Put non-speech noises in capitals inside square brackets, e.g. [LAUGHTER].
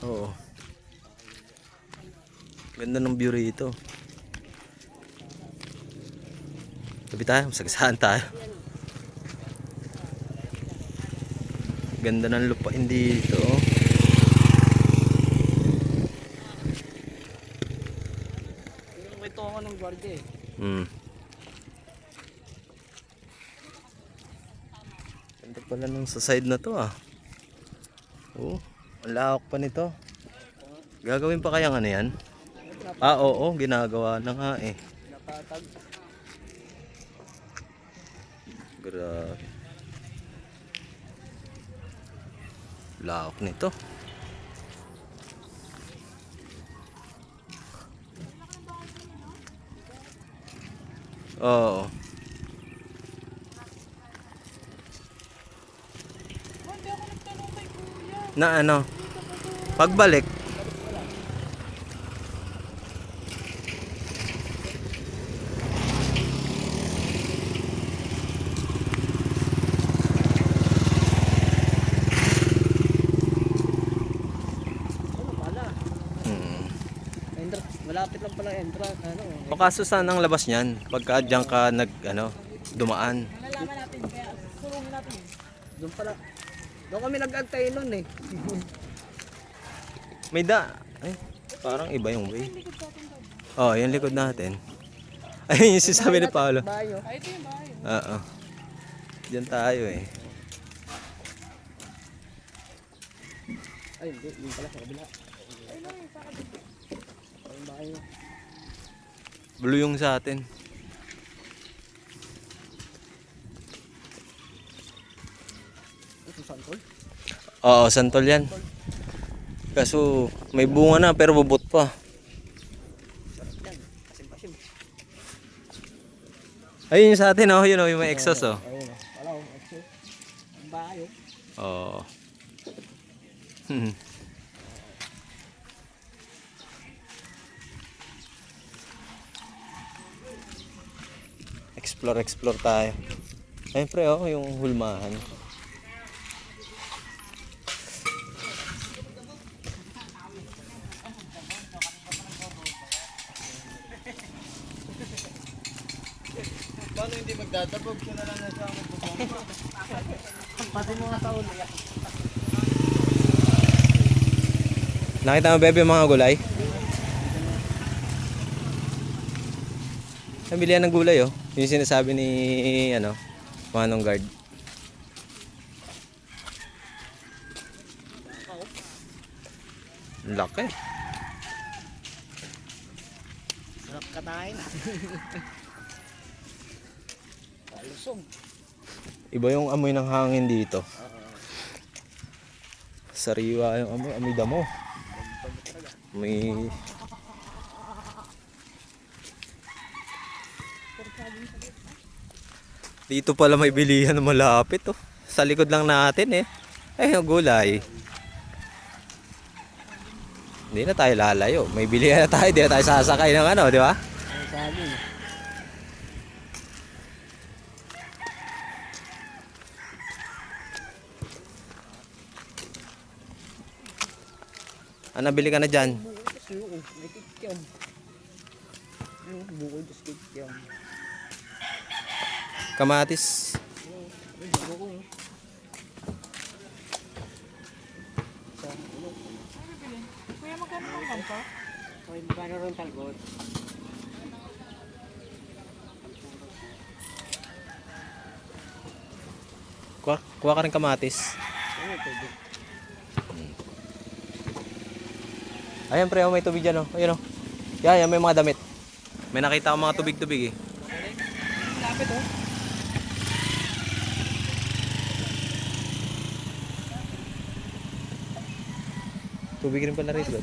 Oo. Ganda ng view rito. Tabi tayo, masagasaan tayo. Ganda ng lupain dito. oh. May tonga ng gwardiya eh. Hmm. Ganda pala nung sa side na to ah. Oh, ang lawak pa nito. Gagawin pa kayang ano yan? Ah, oo, ginagawa na nga eh. Grabe. Lawak nito. Oo. Na ano? Pagbalik. Malapit lang pala entra. Ano? O kaso saan ang labas niyan? Pagka diyan ka nag ano, dumaan. Malalaman natin kaya sulungin natin. Doon pala. Doon kami nag-agtay nun eh. [LAUGHS] May da. Ay, parang iba yung way. Oh, yung likod natin. [LAUGHS] Ayun yung sinasabi ni Paolo. Bayo. Ay, ito yung bayo. Oo. Diyan tayo eh. Ay, hindi. Yung pala sa kabila. Ay, no, yung sa kabila. Ay, yung bayo. Blue yung sa atin. Ito saan tol? Oo, santol yan. Kaso may bunga na pero bubot pa. Ayun yung sa atin oh, yun oh, yung may exhaust oh. Ayun o. Wala ko. Exo. Ang bayo. Oo. Hmm. [LAUGHS] explore, explore tayo. Ayun pre, oh, yung hulmahan. Hindi magdadabog? Siya na lang nasa magpupumpa. Pati mga ulo. Nakita mo bebe mga gulay? Nabili yan ng gulay oh. Yung sinasabi ni ano, Manong Guard. Ang Laki. Sarap katayin. [LAUGHS] Palusog. Iba yung amoy ng hangin dito. Sariwa yung amoy, amoy damo. May Dito pala may bilihan na malapit oh. Sa likod lang natin eh. Yung gulay. Hindi na tayo lalayo. May bilihan na tayo. Hindi na tayo sasakay ng ano, di ba? Sabi. Ah, nabili ka na dyan. Kamatis. Kuya, magkano ang ganito? Ay, magkano rin talgot? Kuha, ka rin kamatis. Di- Ayan pre, oh, may tubig dyan oh. Ayun oh. Yan, yan may mga damit. May nakita akong mga tubig-tubig eh. Lapit oh. Tubig rin pala rito.